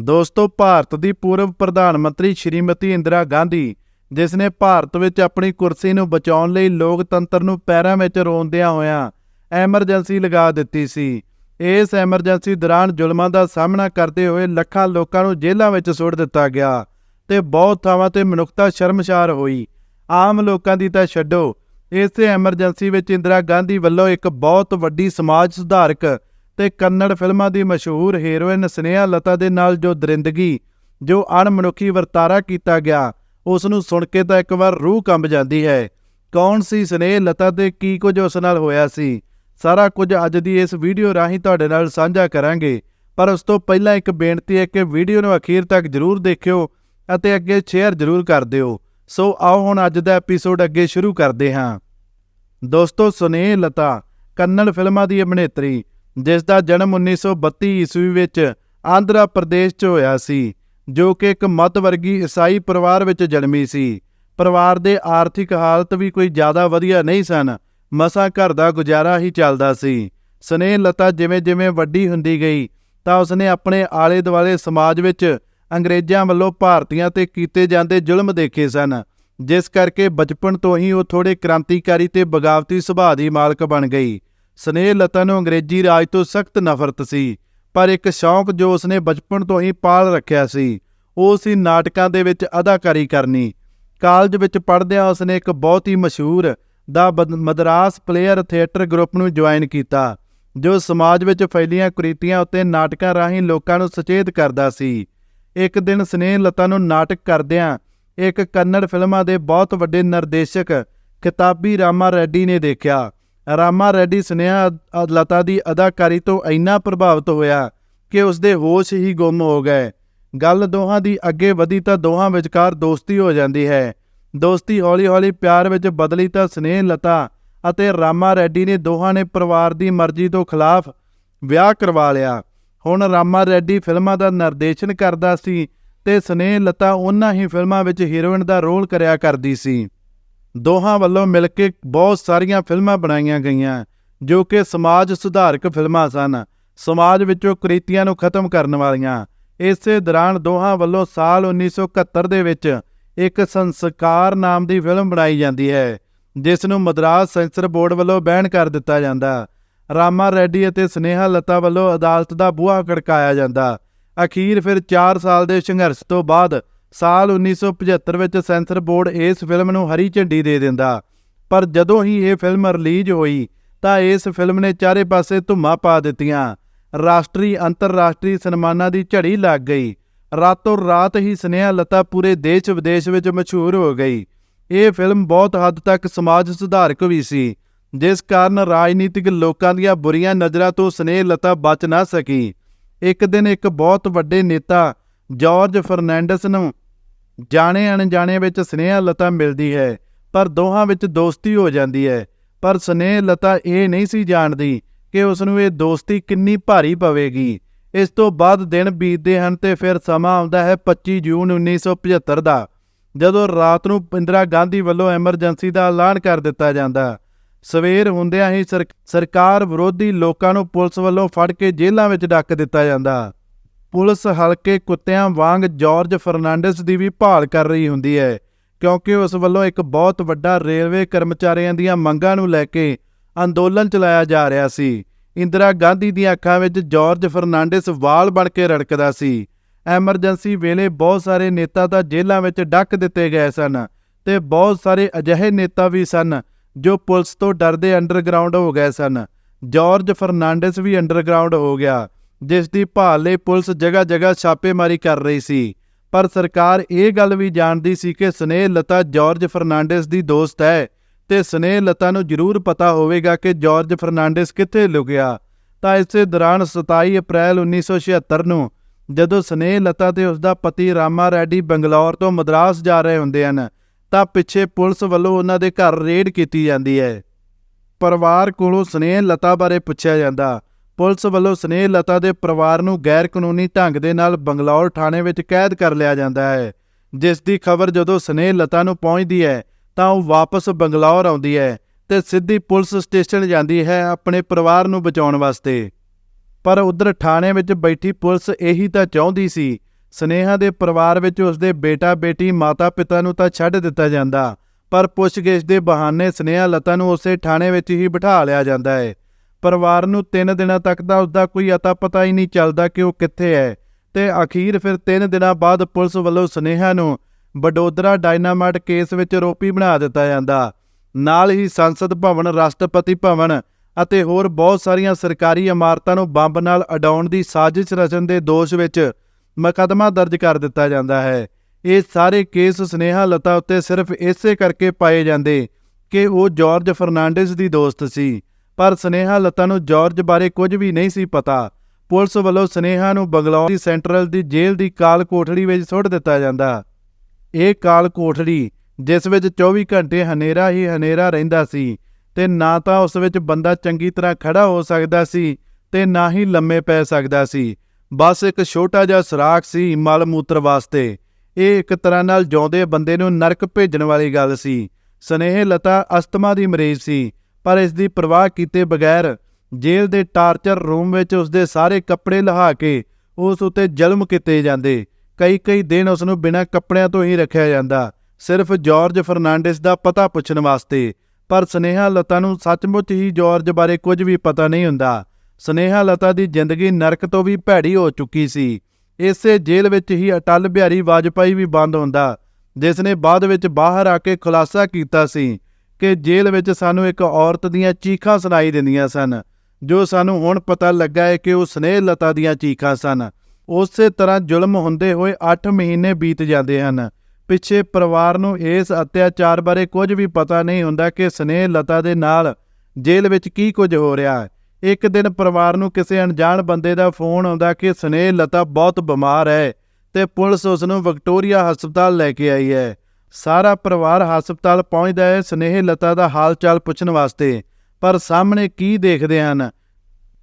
ਦੋਸਤੋ, ਭਾਰਤ ਦੀ ਪੂਰਵ ਪ੍ਰਧਾਨ ਮੰਤਰੀ ਸ਼੍ਰੀਮਤੀ ਇੰਦਰਾ ਗਾਂਧੀ, ਜਿਸ ਨੇ ਭਾਰਤ ਵਿੱਚ ਆਪਣੀ ਕੁਰਸੀ ਨੂੰ ਬਚਾਉਣ ਲਈ ਲੋਕਤੰਤਰ ਨੂੰ ਪੈਰਾਂ ਵਿੱਚ ਰੋਂਦਿਆਂ ਹੋਇਆਂ ਐਮਰਜੈਂਸੀ ਲਗਾ ਦਿੱਤੀ ਸੀ। ਇਸ ਐਮਰਜੈਂਸੀ ਦੌਰਾਨ ਜ਼ੁਲਮਾਂ ਦਾ ਸਾਹਮਣਾ ਕਰਦੇ ਹੋਏ ਲੱਖਾਂ ਲੋਕਾਂ ਨੂੰ ਜੇਲ੍ਹਾਂ ਵਿੱਚ ਸੁੱਟ ਦਿੱਤਾ ਗਿਆ ਤੇ ਬਹੁਤ ਥਾਵਾਂ ਤੇ ਮਨੁੱਖਤਾ ਸ਼ਰਮਸ਼ਾਰ ਹੋਈ। ਆਮ ਲੋਕਾਂ ਦੀ ਤਾਂ ਛੱਡੋ, ਇਸ ਐਮਰਜੈਂਸੀ ਵਿੱਚ ਇੰਦਰਾ ਗਾਂਧੀ ਵੱਲੋਂ ਇੱਕ ਬਹੁਤ ਵੱਡੀ ਸਮਾਜ ਸੁਧਾਰਕ ਤੇ ਕੰਨੜ ਫਿਲਮਾਂ ਦੀ ਮਸ਼ਹੂਰ ਹੀਰੋਇਨ ਸਨੇਹਾ ਲਤਾ ਦੇ ਨਾਲ ਜੋ ਦਰਿੰਦਗੀ, ਜੋ ਅਣਮਨੁੱਖੀ ਵਰਤਾਰਾ ਕੀਤਾ ਗਿਆ ਉਸ ਨੂੰ ਸੁਣ ਕੇ ਤਾਂ ਇੱਕ ਵਾਰ ਰੂਹ ਕੰਬ ਜਾਂਦੀ ਹੈ। ਕੌਣ ਸੀ ਸਨੇਹ ਲਤਾ ਤੇ ਕੀ ਕੁਝ ਉਸ ਨਾਲ ਹੋਇਆ ਸੀ? ਸਾਰਾ ਕੁਝ ਅੱਜ ਦੀ ਇਸ ਵੀਡੀਓ ਰਾਹੀਂ ਤੁਹਾਡੇ ਨਾਲ ਸਾਂਝਾ ਕਰਾਂਗੇ, ਪਰ ਉਸ ਤੋਂ ਪਹਿਲਾਂ ਇੱਕ ਬੇਨਤੀ ਹੈ ਕਿ ਵੀਡੀਓ ਨੂੰ ਅਖੀਰ ਤੱਕ ਜਰੂਰ ਦੇਖਿਓ ਅਤੇ ਅੱਗੇ ਸ਼ੇਅਰ ਜਰੂਰ ਕਰ ਦਿਓ। ਸੋ ਆਓ ਹੁਣ ਅੱਜ ਦਾ ਐਪੀਸੋਡ ਅੱਗੇ ਸ਼ੁਰੂ ਕਰਦੇ ਹਾਂ। ਦੋਸਤੋ, ਸੁਨੇਹ ਲਤਾ, ਕੰਨੜ ਫਿਲਮਾਂ ਦੀ ਅਭਿਨੇਤਰੀ ਜਿਸ ਦਾ ਜਨਮ 1932 ਈਸਵੀ ਵਿੱਚ ਆਂਧਰਾ ਪ੍ਰਦੇਸ਼ 'ਚ ਹੋਇਆ ਸੀ, ਜੋ ਕਿ ਇੱਕ ਮੱਧ ਵਰਗੀ ਈਸਾਈ ਪਰਿਵਾਰ ਵਿੱਚ ਜਨਮੀ ਸੀ। ਪਰਿਵਾਰ ਦੇ ਆਰਥਿਕ ਹਾਲਤ ਵੀ ਕੋਈ ਜ਼ਿਆਦਾ ਵਧੀਆ ਨਹੀਂ ਸਨ, ਮਸਾਂ ਘਰ ਦਾ ਗੁਜ਼ਾਰਾ ਹੀ ਚੱਲਦਾ ਸੀ। ਸਨੇਹ ਲਤਾ ਜਿਵੇਂ-ਜਿਵੇਂ ਵੱਡੀ ਹੁੰਦੀ ਗਈ, ਤਾਂ ਉਸਨੇ ਆਪਣੇ ਆਲੇ ਦੁਆਲੇ ਸਮਾਜ ਵਿੱਚ ਅੰਗਰੇਜ਼ਾਂ ਵੱਲੋਂ ਭਾਰਤੀਆਂ ਤੇ ਕੀਤੇ ਜਾਂਦੇ ਜ਼ੁਲਮ ਦੇਖੇ ਸਨ, ਜਿਸ ਕਰਕੇ ਬਚਪਨ ਤੋਂ ਹੀ ਉਹ ਥੋੜੇ ਕ੍ਰਾਂਤੀਕਾਰੀ ਤੇ ਬਗਾਵਤੀ ਸੁਭਾਅ ਦੀ ਮਾਲਕ ਬਣ ਗਈ। ਸਨੇਹ ਲਤਾ ਨੂੰ ਅੰਗਰੇਜ਼ੀ ਰਾਜ ਤੋਂ ਸਖਤ ਨਫ਼ਰਤ ਸੀ, ਪਰ ਇੱਕ ਸ਼ੌਂਕ ਜੋ ਉਸਨੇ ਬਚਪਨ ਤੋਂ ਹੀ ਪਾਲ ਰੱਖਿਆ ਸੀ, ਉਹ ਸੀ ਨਾਟਕਾਂ ਦੇ ਵਿੱਚ ਅਦਾਕਾਰੀ ਕਰਨੀ। ਕਾਲਜ ਵਿੱਚ ਪੜ੍ਹਦਿਆਂ ਉਸਨੇ ਇੱਕ ਬਹੁਤ ਹੀ ਮਸ਼ਹੂਰ ਦਾ ਬਦ- ਮਦਰਾਸ ਪਲੇਅਰ ਥੀਏਟਰ ਗਰੁੱਪ ਨੂੰ ਜੁਆਇਨ ਕੀਤਾ, ਜੋ ਸਮਾਜ ਵਿੱਚ ਫੈਲੀਆਂ ਕੁਰੀਤੀਆਂ ਉੱਤੇ ਨਾਟਕਾਂ ਰਾਹੀਂ ਲੋਕਾਂ ਨੂੰ ਸੁਚੇਤ ਕਰਦਾ ਸੀ। ਇੱਕ ਦਿਨ ਸਨੇਹ ਲਤਾ ਨੂੰ ਨਾਟਕ ਕਰਦਿਆਂ ਇੱਕ ਕੰਨੜ ਫਿਲਮਾਂ ਦੇ ਬਹੁਤ ਵੱਡੇ ਨਿਰਦੇਸ਼ਕ ਕਿਤਾਬੀ ਰਾਮਾ ਰੈਡੀ ਨੇ ਦੇਖਿਆ। ਰਾਮਾ ਰੈਡੀ ਸਨੇਹਾ ਅ- ਲਤਾ ਦੀ ਅਦਾਕਾਰੀ ਤੋਂ ਇੰਨਾ ਪ੍ਰਭਾਵਿਤ ਹੋਇਆ ਕਿ ਉਸ ਦੇ ਹੋਸ਼ ਹੀ ਗੁੰਮ ਹੋ ਗਏ। ਗੱਲ ਦੋਹਾਂ ਦੀ ਅੱਗੇ ਵਧੀ ਤਾਂ ਦੋਹਾਂ ਵਿਚਕਾਰ ਦੋਸਤੀ ਹੋ ਜਾਂਦੀ ਹੈ। ਦੋਸਤੀ ਹੌਲੀ-ਹੌਲੀ ਪਿਆਰ ਵਿੱਚ ਬਦਲੀ ਤਾਂ ਸਨੇਹ, ਲਤਾ ਅਤੇ ਰਾਮਾ ਰੈਡੀ ਨੇ ਦੋਹਾਂ ਨੇ ਪਰਿਵਾਰ ਦੀ ਮਰਜ਼ੀ ਤੋਂ ਖਿਲਾਫ ਵਿਆਹ ਕਰਵਾ ਲਿਆ। ਹੁਣ ਰਾਮਾ ਰੈਡੀ ਫਿਲਮਾਂ ਦਾ ਨਿਰਦੇਸ਼ਨ ਕਰਦਾ ਸੀ ਤੇ ਸਨੇਹ, ਲਤਾ ਉਹਨਾਂ ਹੀ ਫਿਲਮਾਂ ਵਿੱਚ ਹੀਰੋਇਨ ਦਾ ਰੋਲ ਕਰਿਆ ਕਰਦੀ ਸੀ। ਦੋਹਾਂ ਵੱਲੋਂ ਮਿਲ ਕੇ ਬਹੁਤ ਸਾਰੀਆਂ ਫਿਲਮਾਂ ਬਣਾਈਆਂ ਗਈਆਂ, ਜੋ ਕਿ ਸਮਾਜ ਸੁਧਾਰਕ ਫਿਲਮਾਂ ਸਨ। ਸਮਾਜ ਵਿੱਚੋਂ ਕੁਰੀਤੀਆਂ ਨੂੰ ਖਤਮ ਕਰਨ ਵਾਲੀਆਂ। ਇਸੇ ਦੌਰਾਨ ਦੋਹਾਂ ਵੱਲੋਂ ਸਾਲ 1971 ਦੇ ਵਿੱਚ ਇੱਕ ਸੰਸਕਾਰ ਨਾਮ ਦੀ ਫਿਲਮ ਬਣਾਈ ਜਾਂਦੀ ਹੈ, ਜਿਸ ਨੂੰ ਮਦਰਾਸ ਸੈਂਸਰ ਬੋਰਡ ਵੱਲੋਂ ਬੈਨ ਕਰ ਦਿੱਤਾ ਜਾਂਦਾ। ਰਾਮਾ ਰੈਡੀ ਅਤੇ ਸਨੇਹਾ ਲਤਾ ਵੱਲੋਂ ਅਦਾਲਤ ਦਾ ਬੂਹਾ ਖੜਕਾਇਆ ਜਾਂਦਾ। ਅਖੀਰ ਫਿਰ 4 ਸਾਲ ਦੇ ਸੰਘਰਸ਼ ਤੋਂ ਬਾਅਦ ਸਾਲ 1975 ਵਿੱਚ ਸੈਂਸਰ ਬੋਰਡ ਇਸ ਫਿਲਮ ਨੂੰ ਹਰੀ ਝੰਡੀ ਦੇ ਦਿੰਦਾ। ਪਰ ਜਦੋਂ ਹੀ ਇਹ ਫਿਲਮ ਰਿਲੀਜ਼ ਹੋਈ, ਤਾਂ ਇਸ ਫਿਲਮ ਨੇ ਚਾਰੇ ਪਾਸੇ ਧੁੰਮਾਂ ਪਾ ਦਿੱਤੀਆਂ। ਰਾਸ਼ਟਰੀ, ਅੰਤਰਰਾਸ਼ਟਰੀ ਸਨਮਾਨਾਂ ਦੀ ਝੜੀ ਲੱਗ ਗਈ। ਰਾਤੋਂ ਰਾਤ ਹੀ ਸਨੇਹਾ ਲਤਾ ਪੂਰੇ ਦੇਸ਼ ਵਿਦੇਸ਼ ਵਿੱਚ ਮਸ਼ਹੂਰ ਹੋ ਗਈ। ਇਹ ਫਿਲਮ ਬਹੁਤ ਹੱਦ ਤੱਕ ਸਮਾਜ ਸੁਧਾਰਕ ਵੀ ਸੀ, ਜਿਸ ਕਾਰਨ ਰਾਜਨੀਤਿਕ ਲੋਕਾਂ ਦੀਆਂ ਬੁਰੀਆਂ ਨਜ਼ਰਾਂ ਤੋਂ ਸਨੇਹ ਲਤਾ ਬਚ ਨਾ ਸਕੀ। ਇੱਕ ਦਿਨ ਇੱਕ ਬਹੁਤ ਵੱਡੇ ਨੇਤਾ ਜਾਰਜ ਫਰਨੈਂਡਸ ਨੂੰ ਜਾਣੇ ਅਣਜਾਣੇ ਵਿੱਚ ਸਨੇਹਾ ਲਤਾ ਮਿਲਦੀ ਹੈ, ਪਰ ਦੋਹਾਂ ਵਿੱਚ ਦੋਸਤੀ ਹੋ ਜਾਂਦੀ ਹੈ। ਪਰ ਸਨੇਹ ਲਤਾ ਇਹ ਨਹੀਂ ਸੀ ਜਾਣਦੀ ਕਿ ਉਸ ਨੂੰ ਇਹ ਦੋਸਤੀ ਕਿੰਨੀ ਭਾਰੀ ਪਵੇਗੀ। ਇਸ ਤੋਂ ਬਾਅਦ ਦਿਨ ਬੀਤਦੇ ਹਨ ਤੇ ਫਿਰ ਸਮਾਂ ਆਉਂਦਾ ਹੈ 25 ਜੂਨ 1975 ਦਾ, ਜਦੋਂ ਰਾਤ ਨੂੰ ਇੰਦਰਾ ਗਾਂਧੀ ਵੱਲੋਂ ਐਮਰਜੈਂਸੀ ਦਾ ਐਲਾਨ ਕਰ ਦਿੱਤਾ ਜਾਂਦਾ। ਸਵੇਰ ਹੁੰਦਿਆਂ ਹੀ ਸਰਕਾਰ ਵਿਰੋਧੀ ਲੋਕਾਂ ਨੂੰ ਪੁਲਿਸ ਵੱਲੋਂ ਫੜ ਕੇ ਜੇਲ੍ਹਾਂ ਵਿੱਚ ਡੱਕ ਦਿੱਤਾ ਜਾਂਦਾ। ਪੁਲਿਸ ਹਲਕੇ ਕੁੱਤਿਆਂ ਵਾਂਗ ਜਾਰਜ ਫਰਨਾਂਡਸ ਦੀ ਵੀ ਭਾਲ ਕਰ ਰਹੀ ਹੁੰਦੀ ਹੈ, ਕਿਉਂਕਿ ਉਸ ਵੱਲੋਂ ਇੱਕ ਬਹੁਤ ਵੱਡਾ ਰੇਲਵੇ ਕਰਮਚਾਰੀਆਂ ਦੀਆਂ ਮੰਗਾਂ ਨੂੰ ਲੈ ਕੇ ਅੰਦੋਲਨ ਚਲਾਇਆ ਜਾ ਰਿਹਾ ਸੀ। ਇੰਦਰਾ ਗਾਂਧੀ ਦੀਆਂ ਅੱਖਾਂ ਵਿੱਚ ਜਾਰਜ ਫਰਨਾਂਡਸ ਵਾਲ ਬਣ ਕੇ ਰੜਕਦਾ ਸੀ। ਐਮਰਜੈਂਸੀ ਵੇਲੇ ਬਹੁਤ ਸਾਰੇ ਨੇਤਾ ਤਾਂ ਜੇਲ੍ਹਾਂ ਵਿੱਚ ਡੱਕ ਦਿੱਤੇ ਗਏ ਸਨ ਤੇ ਬਹੁਤ ਸਾਰੇ ਅਜਿਹੇ ਨੇਤਾ ਵੀ ਸਨ ਜੋ ਪੁਲਿਸ ਤੋਂ ਡਰਦੇ ਅੰਡਰਗਰਾਉਂਡ ਹੋ ਗਏ ਸਨ। ਜਾਰਜ ਫਰਨਾਂਡਸ ਵੀ ਅੰਡਰਗਰਾਉਂਡ ਹੋ ਗਿਆ। ਜਿਸ ਦੀ ਭਾਲ ਲਈ ਪੁਲਿਸ ਜਗ੍ਹਾ ਜਗ੍ਹਾ ਛਾਪੇਮਾਰੀ ਕਰ ਰਹੀ ਸੀ। ਪਰ ਸਰਕਾਰ ਇਹ ਗੱਲ ਵੀ ਜਾਣਦੀ ਸੀ ਕਿ ਸਨੇਹ ਲਤਾ ਜਾਰਜ ਫਰਨਾਂਡਸ ਦੀ ਦੋਸਤ ਹੈ ਤੇ ਸਨੇਹ ਲਤਾ ਨੂੰ ਜ਼ਰੂਰ ਪਤਾ ਹੋਵੇਗਾ ਕਿ ਜਾਰਜ ਫਰਨਾਂਡਸ ਕਿੱਥੇ ਲੁਕਿਆ ਤਾਂ ਇਸੇ ਦੌਰਾਨ 27 ਅਪ੍ਰੈਲ 1976 ਨੂੰ ਜਦੋਂ ਸਨੇਹ ਲਤਾ ਤੇ ਉਸ ਦਾ ਪਤੀ ਰਾਮਾ ਰੈਡੀ ਬੰਗਲੌਰ ਤੋਂ ਮਦਰਾਸ ਜਾ ਰਹੇ ਹੁੰਦੇ ਹਨ, ਤਾਂ ਪਿੱਛੇ ਪੁਲਿਸ ਵੱਲੋਂ ਉਹਨਾਂ ਦੇ ਘਰ ਰੇਡ ਕੀਤੀ ਜਾਂਦੀ ਹੈ। ਪਰਿਵਾਰ ਕੋਲੋਂ ਸਨੇਹ ਲਤਾ ਬਾਰੇ ਪੁੱਛਿਆ ਜਾਂਦਾ। ਪੁਲਿਸ ਵੱਲੋਂ ਸਨੇਹ ਲਤਾ ਦੇ ਪਰਿਵਾਰ ਨੂੰ ਗੈਰ ਕਾਨੂੰਨੀ ਢੰਗ ਦੇ ਨਾਲ ਬੰਗਲੌਰ ਥਾਣੇ ਵਿੱਚ ਕੈਦ ਕਰ ਲਿਆ ਜਾਂਦਾ ਹੈ। ਜਿਸ ਦੀ ਖਬਰ ਜਦੋਂ ਸਨੇਹ ਲਤਾ ਨੂੰ ਪਹੁੰਚਦੀ ਹੈ, ਤਾਂ ਉਹ ਵਾਪਸ ਬੰਗਲੌਰ ਆਉਂਦੀ ਹੈ ਤੇ ਸਿੱਧੀ ਪੁਲਿਸ ਸਟੇਸ਼ਨ ਜਾਂਦੀ ਹੈ ਆਪਣੇ ਪਰਿਵਾਰ ਨੂੰ ਬਚਾਉਣ ਵਾਸਤੇ। ਪਰ ਉਧਰ ਥਾਣੇ ਵਿੱਚ ਬੈਠੀ ਪੁਲਿਸ ਇਹੀ ਤਾਂ ਚਾਹੁੰਦੀ ਸੀ, ਸਨੇਹਾ ਦੇ ਪਰਿਵਾਰ ਵਿੱਚ ਉਸਦੇ ਬੇਟਾ ਬੇਟੀ ਮਾਤਾ ਪਿਤਾ ਨੂੰ ਤਾਂ ਛੱਡ ਦਿੱਤਾ ਜਾਂਦਾ, ਪਰ ਪੁੱਛਗਿੱਛ ਦੇ ਬਹਾਨੇ ਸਨੇਹਾ ਲਤਾ ਨੂੰ ਉਸੇ ਥਾਣੇ ਵਿੱਚ ਹੀ ਬਿਠਾ ਲਿਆ ਜਾਂਦਾ ਹੈ। ਪਰਿਵਾਰ ਨੂੰ 3 ਦਿਨਾਂ ਤੱਕ ਦਾ ਉਸਦਾ ਕੋਈ ਅਤਾ ਪਤਾ ਹੀ ਨਹੀਂ ਚੱਲਦਾ ਕਿ ਉਹ ਕਿੱਥੇ ਹੈ ਤੇ ਅਖੀਰ ਫਿਰ 3 ਦਿਨਾਂ ਬਾਅਦ ਪੁਲਿਸ ਵੱਲੋਂ ਸਨੇਹਾ ਨੂੰ ਬਡੋਦਰਾ ਡਾਇਨਾਮਾਈਟ ਕੇਸ ਵਿੱਚ ਆਰੋਪੀ ਬਣਾ ਦਿੱਤਾ ਜਾਂਦਾ। ਨਾਲ ਹੀ ਸੰਸਦ ਭਵਨ, ਰਾਸ਼ਟਰਪਤੀ ਭਵਨ ਅਤੇ ਹੋਰ ਬਹੁਤ ਸਾਰੀਆਂ ਸਰਕਾਰੀ ਇਮਾਰਤਾਂ ਨੂੰ ਬੰਬ ਨਾਲ ਅਡਾਉਣ ਦੀ ਸਾਜ਼ਿਸ਼ ਰਚਣ ਦੇ ਦੋਸ਼ ਵਿੱਚ ਮੁਕੱਦਮਾ ਦਰਜ ਕਰ ਦਿੱਤਾ ਜਾਂਦਾ ਹੈ। ਇਹ ਸਾਰੇ ਕੇਸ ਸਨੇਹਾ ਲਤਾ ਉੱਤੇ ਸਿਰਫ ਇਸੇ ਕਰਕੇ ਪਾਏ ਜਾਂਦੇ ਕਿ ਉਹ ਜਾਰਜ ਫਰਨਾਂਡਿਸ ਦੀ ਦੋਸਤ ਸੀ। ਪਰ ਸਨੇਹਾ ਲਤਾ ਨੂੰ ਜਾਰਜ ਬਾਰੇ ਕੁਝ ਵੀ ਨਹੀਂ ਸੀ ਪਤਾ। ਪੁਲਿਸ ਵੱਲੋਂ ਸਨੇਹਾ ਨੂੰ ਬੰਗਲੌਰ ਦੀ ਸੈਂਟਰਲ ਦੀ ਜੇਲ੍ਹ ਦੀ ਕਾਲ ਕੋਠੜੀ ਵਿੱਚ ਸੁੱਟ ਦਿੱਤਾ ਜਾਂਦਾ। ਇਹ ਕਾਲ ਕੋਠੜੀ, ਜਿਸ ਵਿੱਚ 24 ਘੰਟੇ ਹਨੇਰਾ ਹੀ ਹਨੇਰਾ ਰਹਿੰਦਾ ਸੀ ਤੇ ਨਾ ਤਾਂ ਉਸ ਵਿੱਚ ਬੰਦਾ ਚੰਗੀ ਤਰ੍ਹਾਂ ਖੜਾ ਹੋ ਸਕਦਾ ਸੀ ਤੇ ਨਾ ਹੀ ਲੰਮੇ ਪੈ ਸਕਦਾ ਸੀ। ਬਸ ਇੱਕ ਛੋਟਾ ਜਿਹਾ ਸੁਰਾਖ ਸੀ ਮਲ ਮੂਤਰ ਵਾਸਤੇ। ਇਹ ਇੱਕ ਤਰ੍ਹਾਂ ਨਾਲ ਜਿਉਂਦੇ ਬੰਦੇ ਨੂੰ ਨਰਕ ਭੇਜਣ ਵਾਲੀ ਗੱਲ ਸੀ। ਸਨੇਹ ਲਤਾ ਅਸਤਮਾ ਦੀ ਮਰੀਜ਼ ਸੀ। ਪਰ ਇਸ ਦੀ ਪਰਵਾਹ ਕੀਤੇ ਬਗੈਰ ਜੇਲ੍ਹ ਦੇ ਟਾਰਚਰ ਰੂਮ ਵਿੱਚ ਉਸਦੇ ਸਾਰੇ ਕੱਪੜੇ ਲਹਾ ਕੇ ਉਸ ਉਤੇ ਜ਼ੁਲਮ ਕੀਤੇ ਜਾਂਦੇ। ਕਈ ਕਈ ਦਿਨ ਉਸ ਨੂੰ ਬਿਨਾਂ ਕੱਪੜਿਆਂ ਤੋਂ ਹੀ ਰੱਖਿਆ ਜਾਂਦਾ। ਸਿਰਫ ਜਾਰਜ ਫਰਨਾਂਡਿਸ ਦਾ ਪਤਾ ਪੁੱਛਣ ਵਾਸਤੇ। ਪਰ ਸਨੇਹਾ ਲਤਾ ਨੂੰ ਸੱਚਮੁੱਚ ਹੀ ਜਾਰਜ ਬਾਰੇ ਕੁਝ ਵੀ ਪਤਾ ਨਹੀਂ ਹੁੰਦਾ। ਸਨੇਹਾ ਲਤਾ ਦੀ ਜ਼ਿੰਦਗੀ ਨਰਕ ਤੋਂ ਵੀ ਭੈੜੀ ਹੋ ਚੁੱਕੀ ਸੀ। ਇਸੇ ਜੇਲ੍ਹ ਵਿੱਚ ਹੀ ਅਟਲ ਬਿਹਾਰੀ ਵਾਜਪਾਈ ਵੀ ਬੰਦ ਹੁੰਦਾ, ਜਿਸ ਨੇ ਬਾਅਦ ਵਿੱਚ ਬਾਹਰ ਆ ਕੇ ਖੁਲਾਸਾ ਕੀਤਾ ਸੀ। ਕਿ ਜੇਲ੍ਹ ਵਿੱਚ ਸਾਨੂੰ ਇੱਕ ਔਰਤ ਦੀਆਂ ਚੀਖਾਂ ਸੁਣਾਈ ਦਿੰਦੀਆਂ ਸਨ, ਜੋ ਸਾਨੂੰ ਹੁਣ ਪਤਾ ਲੱਗਾ ਹੈ ਕਿ ਉਹ ਸਨੇਹ ਲਤਾ ਦੀਆਂ ਚੀਖਾਂ ਸਨ। ਉਸੇ ਤਰ੍ਹਾਂ ਜ਼ੁਲਮ ਹੁੰਦੇ ਹੋਏ 8 ਮਹੀਨੇ ਬੀਤ ਜਾਂਦੇ ਹਨ। ਪਿੱਛੇ ਪਰਿਵਾਰ ਨੂੰ ਇਸ ਅਤਿਆਚਾਰ ਬਾਰੇ ਕੁਝ ਵੀ ਪਤਾ ਨਹੀਂ ਹੁੰਦਾ ਕਿ ਸਨੇਹ ਲਤਾ ਦੇ ਨਾਲ ਜੇਲ੍ਹ ਵਿੱਚ ਕੀ ਕੁਝ ਹੋ ਰਿਹਾ ਹੈ। ਇੱਕ ਦਿਨ ਪਰਿਵਾਰ ਨੂੰ ਕਿਸੇ ਅਣਜਾਣ ਬੰਦੇ ਦਾ ਫੋਨ ਆਉਂਦਾ ਕਿ ਸਨੇਹ ਲਤਾ ਬਹੁਤ ਬਿਮਾਰ ਹੈ ਤੇ ਪੁਲਿਸ ਉਸ ਨੂੰ ਵਿਕਟੋਰੀਆ ਹਸਪਤਾਲ ਲੈ ਕੇ ਆਈ ਹੈ। ਸਾਰਾ ਪਰਿਵਾਰ ਹਸਪਤਾਲ ਪਹੁੰਚਦਾ ਹੈ, ਸਨੇਹ ਲਤਾ ਦਾ ਹਾਲ ਚਾਲ ਪੁੱਛਣ ਵਾਸਤੇ। ਪਰ ਸਾਹਮਣੇ ਕੀ ਦੇਖਦੇ ਹਨ?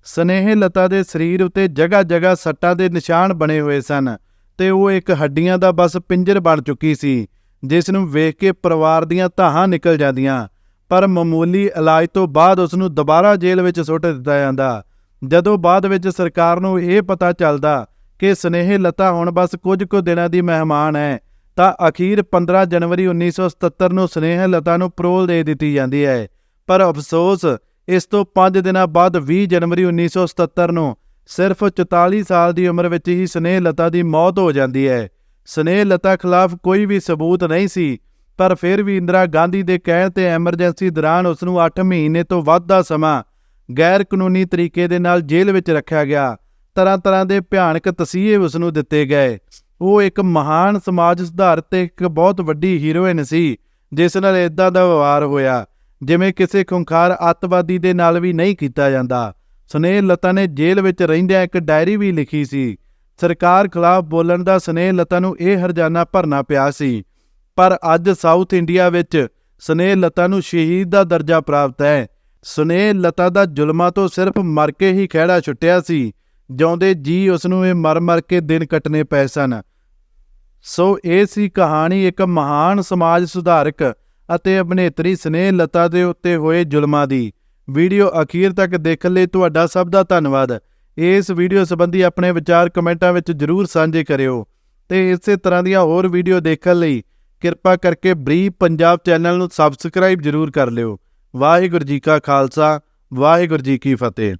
ਸਨੇਹ ਲਤਾ ਦੇ ਸਰੀਰ ਉੱਤੇ ਜਗ੍ਹਾ ਜਗ੍ਹਾ ਸੱਟਾਂ ਦੇ ਨਿਸ਼ਾਨ ਬਣੇ ਹੋਏ ਸਨ ਤੇ ਉਹ ਇੱਕ ਹੱਡੀਆਂ ਦਾ ਬਸ ਪਿੰਜਰ ਬਣ ਚੁੱਕੀ ਸੀ, ਜਿਸ ਨੂੰ ਵੇਖ ਕੇ ਪਰਿਵਾਰ ਦੀਆਂ ਧਾਹਾਂ ਨਿਕਲ ਜਾਂਦੀਆਂ। ਪਰ ਮਾਮੂਲੀ ਇਲਾਜ ਤੋਂ ਬਾਅਦ ਉਸ ਨੂੰ ਦੁਬਾਰਾ ਜੇਲ੍ਹ ਵਿੱਚ ਸੁੱਟ ਦਿੱਤਾ ਜਾਂਦਾ। ਜਦੋਂ ਬਾਅਦ ਵਿੱਚ ਸਰਕਾਰ ਨੂੰ ਇਹ ਪਤਾ ਚੱਲਦਾ ਕਿ ਸਨੇਹ ਲਤਾ ਹੁਣ ਬਸ ਕੁਝ ਕੁ ਦਿਨਾਂ ਦੀ ਮਹਿਮਾਨ ਹੈ ਤਾਂ ਅਖੀਰ 15 ਜਨਵਰੀ 1977 ਨੂੰ ਸਨੇਹ ਲਤਾ ਨੂੰ ਪਰੋਲ ਦੇ ਦਿੱਤੀ ਜਾਂਦੀ ਹੈ। ਪਰ ਅਫਸੋਸ, ਇਸ ਤੋਂ 5 ਦਿਨਾਂ ਬਾਅਦ 20 ਜਨਵਰੀ 1977 ਨੂੰ ਸਿਰਫ 44 ਸਾਲ ਦੀ ਉਮਰ ਵਿੱਚ ਹੀ ਸਨੇਹ ਲਤਾ ਦੀ ਮੌਤ ਹੋ ਜਾਂਦੀ ਹੈ। ਸਨੇਹ ਲਤਾ ਖਿਲਾਫ ਕੋਈ ਵੀ ਸਬੂਤ ਨਹੀਂ ਸੀ, ਪਰ ਫਿਰ ਵੀ ਇੰਦਰਾ ਗਾਂਧੀ ਦੇ ਕਹਿਣ ਤੇ ਐਮਰਜੈਂਸੀ ਦੌਰਾਨ ਉਸ ਨੂੰ 8 ਮਹੀਨੇ ਤੋਂ ਵੱਧ ਦਾ ਸਮਾਂ ਗੈਰ ਕਾਨੂੰਨੀ ਤਰੀਕੇ ਦੇ ਨਾਲ ਜੇਲ੍ਹ ਵਿੱਚ ਰੱਖਿਆ ਗਿਆ। ਤਰ੍ਹਾਂ ਤਰ੍ਹਾਂ ਦੇ ਭਿਆਨਕ ਤਸੀਹੇ ਉਸ ਨੂੰ ਦਿੱਤੇ ਗਏ। ਉਹ ਇੱਕ ਮਹਾਨ ਸਮਾਜ ਸੁਧਾਰ ਤੇ ਇੱਕ ਬਹੁਤ ਵੱਡੀ ਹੀਰੋਇਨ ਸੀ, ਜਿਸ ਨਾਲ ਇਦਾਂ ਦਾ ਵਿਵਹਾਰ ਹੋਇਆ, ਜਿਵੇਂ ਕਿਸੇ ਖੁੰਖਾਰ ਅੱਤਵਾਦੀ ਦੇ ਨਾਲ ਵੀ ਨਹੀਂ ਕੀਤਾ ਜਾਂਦਾ। ਸੁਨੇਹ ਲਤਾ ਨੇ ਜੇਲ੍ਹ ਵਿੱਚ ਰਹਿੰਦਿਆਂ ਇੱਕ ਡਾਇਰੀ ਵੀ ਲਿਖੀ ਸੀ। ਸਰਕਾਰ ਖਿਲਾਫ ਬੋਲਣ ਦਾ ਸੁਨੇਹ ਲਤਾ ਨੂੰ ਇਹ ਹਰਜਾਨਾ ਭਰਨਾ ਪਿਆ ਸੀ। ਪਰ ਅੱਜ ਸਾਊਥ ਇੰਡੀਆ ਵਿੱਚ ਸੁਨੇਹ ਲਤਾ ਨੂੰ ਸ਼ਹੀਦ ਦਾ ਦਰਜਾ ਪ੍ਰਾਪਤ ਹੈ। ਸੁਨੇਹ ਲਤਾ ਦਾ ਜ਼ੁਲਮਾਂ ਤੋਂ ਸਿਰਫ ਮਰ ਕੇ ਹੀ ਖਿਹੜਾ ਛੁੱਟਿਆ ਸੀ। ਜਿਉਂਦੇ ਜੀ ਉਸ ਨੂੰ ਇਹ ਮਰ ਮਰ ਕੇ ਦਿਨ ਕੱਟਨੇ ਪਏ ਸਨ। ਸੋ ਇਹ ਸੀ ਕਹਾਣੀ ਇੱਕ ਮਹਾਨ ਸਮਾਜ ਸੁਧਾਰਕ ਅਤੇ ਅਭਿਨੇਤਰੀ ਸਨੇਹ ਲਤਾ ਦੇ ਉੱਤੇ ਹੋਏ ਜ਼ੁਲਮਾਂ ਦੀ। ਵੀਡੀਓ ਅਖੀਰ ਤੱਕ ਦੇਖਣ ਲਈ ਤੁਹਾਡਾ ਸਭ ਦਾ ਧੰਨਵਾਦ। ਇਸ ਵੀਡੀਓ ਸੰਬੰਧੀ ਆਪਣੇ ਵਿਚਾਰ ਕਮੈਂਟਾਂ ਵਿੱਚ ਜਰੂਰ ਸਾਂਝੇ ਕਰਿਓ। ਤੇ ਇਸੇ ਤਰ੍ਹਾਂ ਦੀਆਂ ਹੋਰ ਵੀਡੀਓ ਦੇਖਣ ਲਈ ਕਿਰਪਾ ਕਰਕੇ ਬਰੀ ਪੰਜਾਬ ਚੈਨਲ ਨੂੰ ਸਬਸਕ੍ਰਾਈਬ ਜਰੂਰ ਕਰ ਲਿਓ। ਵਾਹਿਗੁਰੂ ਜੀ ਕਾ ਖਾਲਸਾ, ਵਾਹਿਗੁਰੂ ਜੀ ਕੀ ਫਤਿਹ।